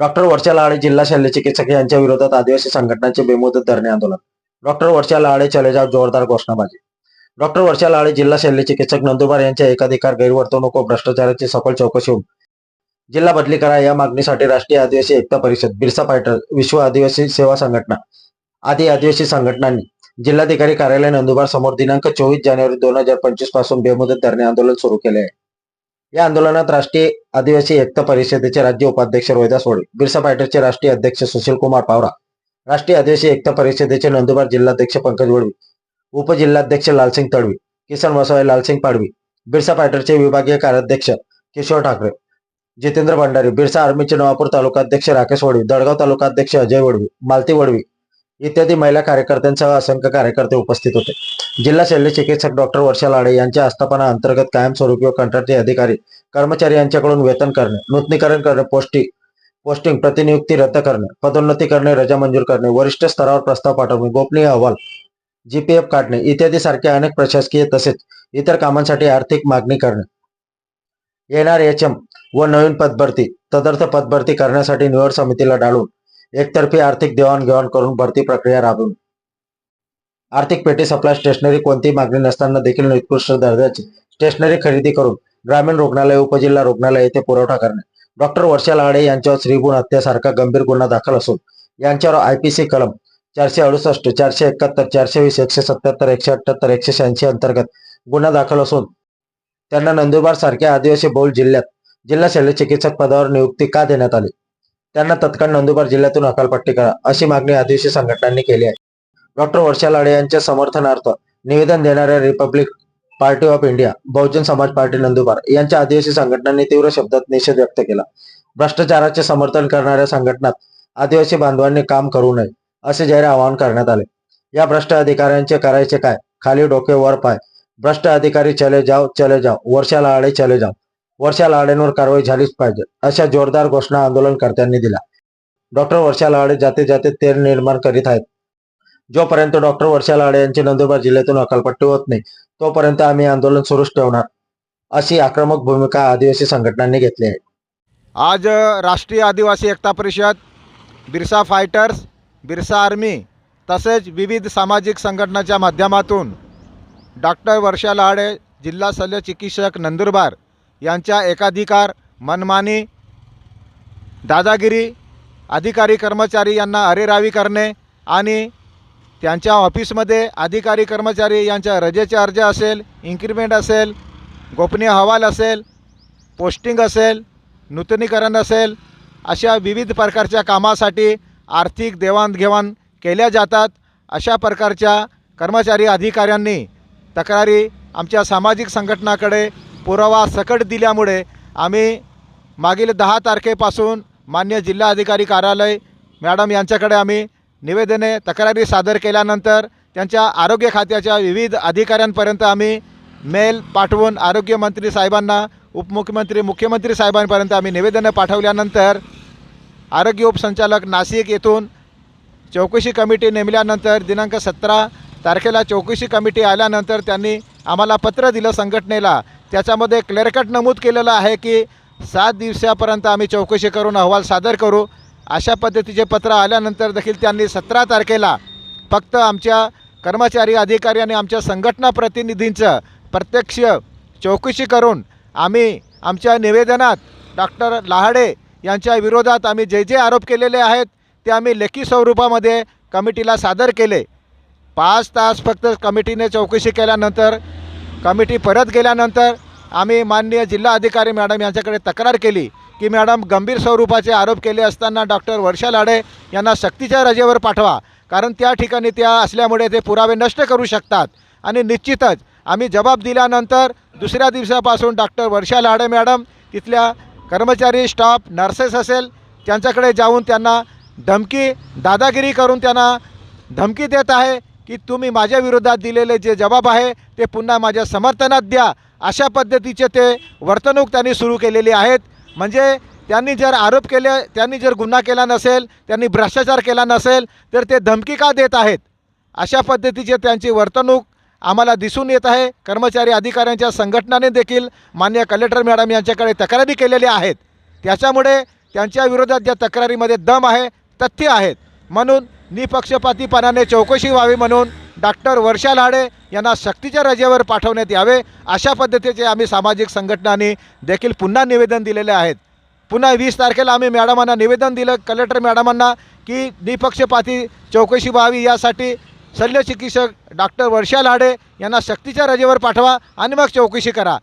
Doctor वर्षा लाळे जिल्हा शल्यचिकित्सक यांच्या विरोधात आदिवासी संघटनांचे बेमुदत धरणे आंदोलन. डॉक्टर वर्षा लाळे चले जाव जोरदार घोषणाबाजी. डॉक्टर वर्षा लाळे जिल्हा शल्यचिकित्सक नंदुरबार यांच्या एकाधिकार गैरवर्तवणूक व भ्रष्टाचाराची सखोल चौकशी होऊन जिल्हा बदली करा या मागणीसाठी राष्ट्रीय आदिवासी एकता परिषद बिरसा फायटर विश्व आदिवासी सेवा संघटना आदी आदिवासी संघटनांनी जिल्हाधिकारी कार्यालय नंदुरबार समोर दिनांक चोवीस जानेवारी दोन हजार पंचवीसपासून बेमुदत धरणे आंदोलन सुरू केले आहे. या आंदोलनात राष्ट्रीय आदिवासी एकता परिषदेचे राज्य उपाध्यक्ष रोहिदास होळे बिरसा पायटरचे राष्ट्रीय अध्यक्ष सुशील कुमार पावरा राष्ट्रीय आदिवासी एकता परिषदेचे नंदुरबार जिल्हाध्यक्ष पंकज वडवी उपजिल्हाध्यक्ष लालसिंग तडवी किसन वसवाई लालसिंग पाडवी बिरसा पायटरचे विभागीय कार्याध्यक्ष किशोर ठाकरे जितेंद्र भंडारी बिरसा आर्मीचे नवापूर तालुकाध्यक्ष राकेश वडवी दडगाव तालुकाध्यक्ष अजय वडवी मालती वडवी इत्यादी महिला कार्यकर्त्यांसह असंख्य कार्यकर्ते उपस्थित होते. जिल्हा शल्य चिकित्सक डॉक्टर वर्षा लाडे यांच्या आस्थापना अंतर्गत कायमस्वरूपी व कंत्राटी अधिकारी कर्मचारी यांच्याकडून वेतन करणे नूतनीकरण करणे पोस्टिंग पोस्टिंग प्रतिनियुक्ती रद्द करणे पदोन्नती करणे रजा मंजूर करणे वरिष्ठ स्तरावर प्रस्ताव पाठवणे गोपनीय अहवाल जीपीएफ काढणे इत्यादी सारखे अनेक प्रशासकीय तसेच इतर कामांसाठी आर्थिक मागणी करणे. एनआरएचएम एच एम व नवीन पदभरती तदर्थ पदभरती करण्यासाठी निवड समितीला डाळून एकतर्फी आर्थिक देवाणघेवाण करून भरती प्रक्रिया राबवून. आर्थिक पेटी सप्लाय स्टेशनरी कोणतीही मागणी नसताना देखील निकृष्ट दर्जाची स्टेशनरी खरेदी करून ग्रामीण रुग्णालय उपजिल्हा रुग्णालय येथे पुरवठा करणे. डॉक्टर वर्षा लाडे यांच्यावर श्रीगुण हत्यासारखा गंभीर गुन्हा दाखल असून यांच्यावर आयपीसी कलम चारशे अडुसष्ट चारशे एकाहत्तर चारशे वीस एकशे सत्याहत्तर एकशे अठ्याहत्तर एकशे शहाऐंशी अंतर्गत गुन्हा दाखल असून त्यांना नंदुरबार सारख्या आदिवासी बहुल जिल्ह्यात जिल्हा शल्यचिकित्सक पदावर नियुक्ती का देण्यात आली? त्यांना तत्काळ नंदुरबार जिल्ह्यातून अकालपट्टी करा अशी मागणी आदिवासी संघटनांनी केली आहे. डॉक्टर वर्षा लाडे यांच्या समर्थनार्थ निवेदन देणाऱ्या republic party of India Bahujan Samaj party Nandurbar यांच्या आदिवासी संघटनांनी तीव्र शब्दात निषेध व्यक्त केला. भ्रष्टाचाराचे समर्थन करणाऱ्या संघटनात आदिवासी बांधवांनी काम करू नये असे जाहीर आवाहन करण्यात आले. या भ्रष्ट अधिकाऱ्यांचे करायचे काय? खाली डोके वर पाय. भ्रष्ट अधिकारी चले जाव चले जाव वर्षाला आडे चले जाव वर्षा लाडेंवर कारवाई झालीच पाहिजे अशा जोरदार घोषणा आंदोलनकर्त्यांनी दिल्या. डॉक्टर वर्षा लाडे जाते जाते तेर निर्माण करीत आहेत. जोपर्यंत डॉक्टर वर्षा लाडे यांची नंदुरबार जिल्ह्यातून अकालपट्टी होत नाही तोपर्यंत आम्ही आंदोलन सुरूच ठेवणार. अशी आक्रमक भूमिका आदिवासी संघटनांनी घेतली आहे. आज राष्ट्रीय आदिवासी एकता परिषद बिरसा फायटर्स बिरसा आर्मी तसेच विविध सामाजिक संघटनाच्या माध्यमातून डॉक्टर वर्षा लाडे जिल्हा शल्य चिकित्सक नंदुरबार यांच्या एकाधिकार मनमानी दादागिरी अधिकारी कर्मचारी यांना अरेरावी करणे आणि त्यांच्या ऑफिसमध्ये अधिकारी कर्मचारी यांच्या रजेचे अर्ज असेल इन्क्रिमेंट असेल गोपनीय अहवाल असेल पोस्टिंग असेल नूतनीकरण असेल अशा विविध प्रकारच्या कामासाठी आर्थिक देवाणघेवाण केल्या जातात. अशा प्रकारच्या कर्मचारी अधिकाऱ्यांनी तक्रारी आमच्या सामाजिक संघटनाकडे पुरावा सकट दिल्यामुळे आम्ही मागील दहा तारखेपासून मान्य जिल्हाधिकारी कार्यालय मॅडम यांच्याकडे आम्ही निवेदने तक्रारी सादर केल्यानंतर त्यांच्या आरोग्य खात्याच्या विविध अधिकाऱ्यांपर्यंत आम्ही मेल पाठवून आरोग्यमंत्री साहेबांना उपमुख्यमंत्री मुख्यमंत्री साहेबांपर्यंत आम्ही निवेदनं पाठवल्यानंतर आरोग्य उपसंचालक नाशिक येथून चौकशी कमिटी नेमल्यानंतर दिनांक सतरा तारखेला चौकशी कमिटी आल्यानंतर त्यांनी आम्हाला पत्र दिलं संघटनेला. त्याच्यामध्ये क्लिअरकट नमूद केलेलं आहे की सात दिवसापर्यंत आम्ही चौकशी करून अहवाल सादर करू. अशा पद्धतीचे पत्र आल्यानंतर देखील त्यांनी सतरा तारखेला फक्त आमच्या कर्मचारी अधिकारी आणि आमच्या संघटना प्रतिनिधींचं प्रत्यक्ष चौकशी करून आम्ही आमच्या निवेदनात डॉक्टर लहाडे यांच्या विरोधात आम्ही जे जे आरोप केलेले आहेत ते आम्ही लेखी स्वरूपामध्ये कमिटीला सादर केले. पाच तास फक्त कमिटीने चौकशी केल्यानंतर कमिटी परत गेल्यानंतर आम्ही माननीय जिल्हा अधिकारी मॅडम यांच्याकडे तक्रार केली की मॅडम गंभीर स्वरूपाचे आरोप केले असताना डॉक्टर वर्षा लाडे यांना सक्तीच्या रजेवर पाठवा. कारण त्या ठिकाणी त्या असल्यामुळे ते पुरावे नष्ट करू शकतात. आणि निश्चितच आम्ही जबाब दिल्यानंतर दुसऱ्या दिवसापासून डॉक्टर वर्षा लाडे मॅडम तिथल्या कर्मचारी स्टाफ नर्सेस असेल त्यांच्याकडे जाऊन त्यांना धमकी दादागिरी करून त्यांना धमकी देत आहे. की तुम्ही माझ्या विरोधात दिलेले जे जबाब आहे ते पुन्हा माझ्या समर्थनात द्या. अशा पद्धतीचे ते वर्तणूक त्यांनी सुरू केलेली आहेत. म्हणजे त्यांनी जर आरोप केले त्यांनी जर गुन्हा केला नसेल त्यांनी भ्रष्टाचार केला नसेल तर ते धमकी का देत आहेत? अशा पद्धतीचे त्यांची वर्तणूक आम्हाला दिसून येत आहे. कर्मचारी अधिकाऱ्यांच्या संघटनाने देखील मान्य कलेक्टर मॅडम यांच्याकडे तक्रारी केलेल्या आहेत. त्याच्यामुळे त्यांच्या विरोधात ज्या तक्रारीमध्ये दम आहे तथ्य आहेत. म्हणून निपक्षपातीपणाने चौकशी व्हावी म्हणून डॉक्टर वर्षा लाडे यांना सक्तीच्या रजेवर पाठवण्यात यावे अशा पद्धतीचे आम्ही सामाजिक संघटनांनी देखील पुन्हा निवेदन दिलेले आहेत. पुन्हा वीस तारखेला आम्ही मॅडमांना निवेदन दिलं कलेक्टर मॅडमांना की निपक्षपाती चौकशी व्हावी यासाठी शल्य चिकित्सक डॉक्टर वर्षा लाडे यांना सक्तीच्या रजेवर पाठवा आणि मग चौकशी करा.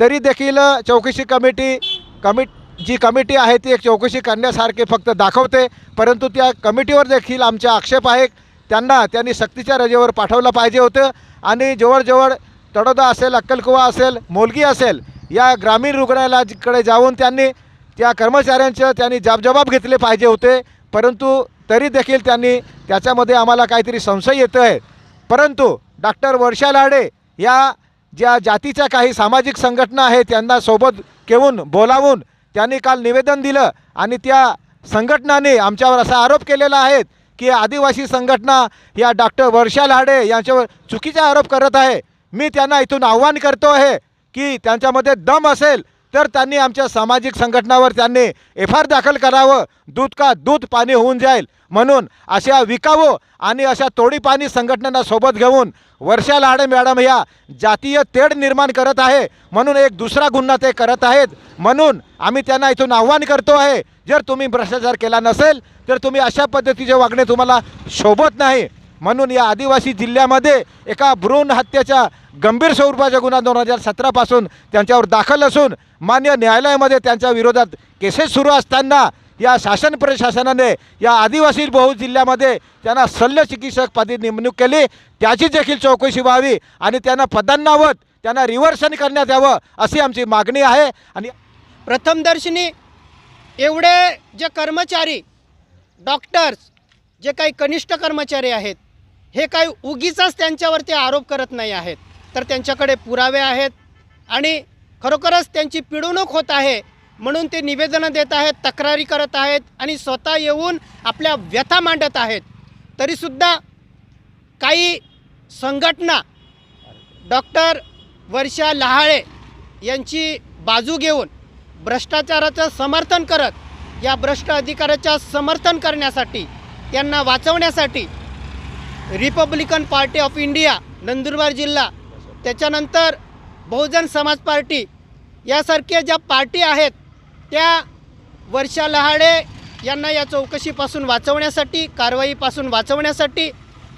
तरी देखील चौकशी कमिटी कमिट जी कमिटी आहे ती एक चौकशी करण्यासारखे फक्त दाखवते परंतु त्या कमिटीवर देखील आमचे आक्षेप आहे त्यांना त्यांनी सक्तीच्या रजेवर पाठवलं पाहिजे होतं. आणि जवळजवळ तडोदा असेल अक्कलकुवा असेल मोलगी असेल या ग्रामीण रुग्णालयाकडे जाऊन त्यांनी त्या कर्मचाऱ्यांचं त्यांनी जाबजबाब घेतले पाहिजे होते. परंतु तरी देखील त्यांनी त्याच्यामध्ये आम्हाला काहीतरी संशय येतो आहे परंतु डॉक्टर वर्षा लाडे या ज्या जातीच्या काही सामाजिक संघटना आहेत त्यांना सोबत घेऊन बोलावून त्यांनी काल निवेदन दिलं आणि त्या संघटनाने आमच्यावर असा आरोप केलेला आहे की आदिवासी संघटना या डॉक्टर वर्षा लाडे यांच्यावर चुकीचा आरोप करत आहे. मी त्यांना इथून आव्हान करतो आहे की त्यांच्यामध्ये दम असेल तर त्यांनी आमच्या सामाजिक संघटनावर त्यांनी एफ आर दाखल करावं. दूध का दूध पाणी होऊन जाईल म्हणून अशा विकावं आणि अशा तोडी पाणी संघटनांना सोबत घेऊन वर्षा लाडे मॅडम या जातीय तेढ निर्माण करत आहे. म्हणून एक दुसरा गुन्हा ते करत आहेत. म्हणून आम्ही त्यांना इथून आव्हान करतो आहे. जर तुम्ही भ्रष्टाचार केला नसेल तर तुम्ही अशा पद्धतीचे वागणे तुम्हाला शोभत नाही. म्हणून या आदिवासी जिल्ह्यामध्ये एका भ्रूण हत्येच्या गंभीर स्वरूपाचा गुन्हा दोन हजार सतरापासून त्यांच्यावर दाखल असून मान्य न्यायालयामध्ये त्यांच्या विरोधात केसेस सुरू असताना या शासन प्रशासनाने या आदिवासी बहु जिल्ह्यामध्ये त्यांना शल्य चिकित्सकपदी नेमणूक केली. त्याची देखील चौकशी व्हावी आणि त्यांना पदांनावत त्यांना रिव्हर्सन करण्यात यावं अशी आमची मागणी आहे. आणि प्रथमदर्शनी एवढे जे कर्मचारी डॉक्टर्स जे काही कनिष्ठ कर्मचारी आहेत हे काही उगीचाच त्यांच्यावरती आरोप करत नाही आहेत. तर त्यांच्याकडे पुरावे आहेत आणि खरोखरच त्यांची पिडवणूक होत आहे म्हणून ते निवेदनं देत आहेत तक्रारी करत आहेत आणि स्वतः येऊन आपल्या व्यथा मांडत आहेत. तरीसुद्धा काही संघटना डॉक्टर वर्षा लहाळे यांची बाजू घेऊन भ्रष्टाचाराचं समर्थन करत या भ्रष्ट अधिकाऱ्याच्या समर्थन करण्यासाठी त्यांना वाचवण्यासाठी republican party of India Nandurbar जिल्हा त्याच्यानंतर बहुजन समाज पार्टी. यासारख्या ज्या पार्टी आहेत त्या वर्षा लहाडे यांना या चौकशीपासून वाचवण्यासाठी कारवाईपासून वाचवण्यासाठी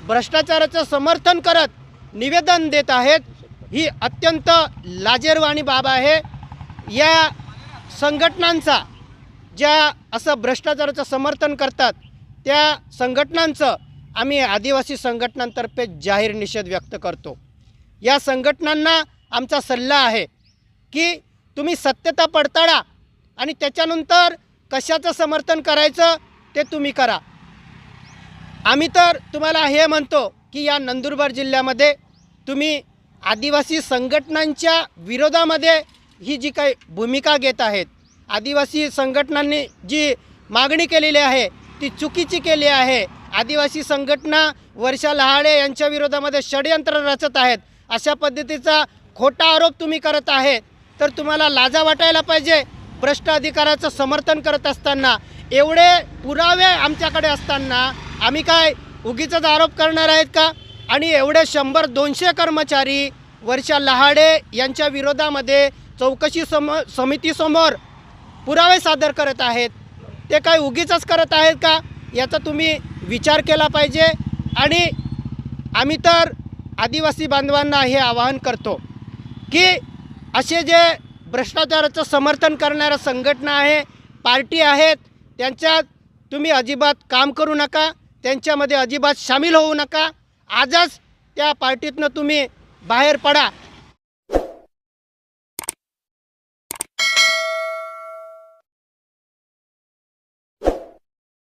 भ्रष्टाचाराचं समर्थन करत निवेदन देत आहेत ही अत्यंत लाजेरवाणी बाब आहे. या संघटनांचा ज्या असं भ्रष्टाचाराचं समर्थन करतात त्या संघटनांचं आम्ही आदिवासी संघटनांतर्फे जाहीर निषेध व्यक्त करतो. या संघटनांना आमचा सल्ला आहे की तुम्ही सत्यता पडताळा आणि त्याच्यानंतर कशाचं समर्थन करायचं ते तुम्ही करा. आम्ही तर तुम्हाला हे म्हणतो की या नंदुरबार जिल्ह्यामध्ये तुम्ही आदिवासी संघटनांच्या विरोधामध्ये ही जी काही भूमिका घेत आहेत आदिवासी संघटनांनी जी मागणी केलेली आहे ती चुकीची केली आहे आदिवासी संघटना वर्षा लहाडे यांच्या विरोधामध्ये षडयंत्र रचत आहेत. अशा पद्धतीचा खोटा आरोप तुम्ही करत आहे तर तुम्हाला लाजा वाटायला पाहिजे. भ्रष्ट अधिकाराचं समर्थन करत असताना एवढे पुरावे आमच्याकडे असताना आम्ही काय उगीचाच आरोप करणार आहेत का? आणि एवढे शंभर दोनशे कर्मचारी वर्षा लहाडे यांच्या विरोधामध्ये चौकशी सम समितीसमोर पुरावे सादर करत आहेत. ते काय उगीचच करत आहेत का? याचा तुम्ही विचार केला पाहिजे आणि आम्ही तर आदिवासी बांधवांना हे आवाहन करतो की असे जे भ्रष्टाचाराचं समर्थन करणाऱ्या संघटना आहे पार्टी आहेत त्यांच्यात तुम्ही अजिबात काम करू नका त्यांच्यामध्ये अजिबात सामील होऊ नका. आजच त्या पार्टीतनं तुम्ही बाहेर पडा.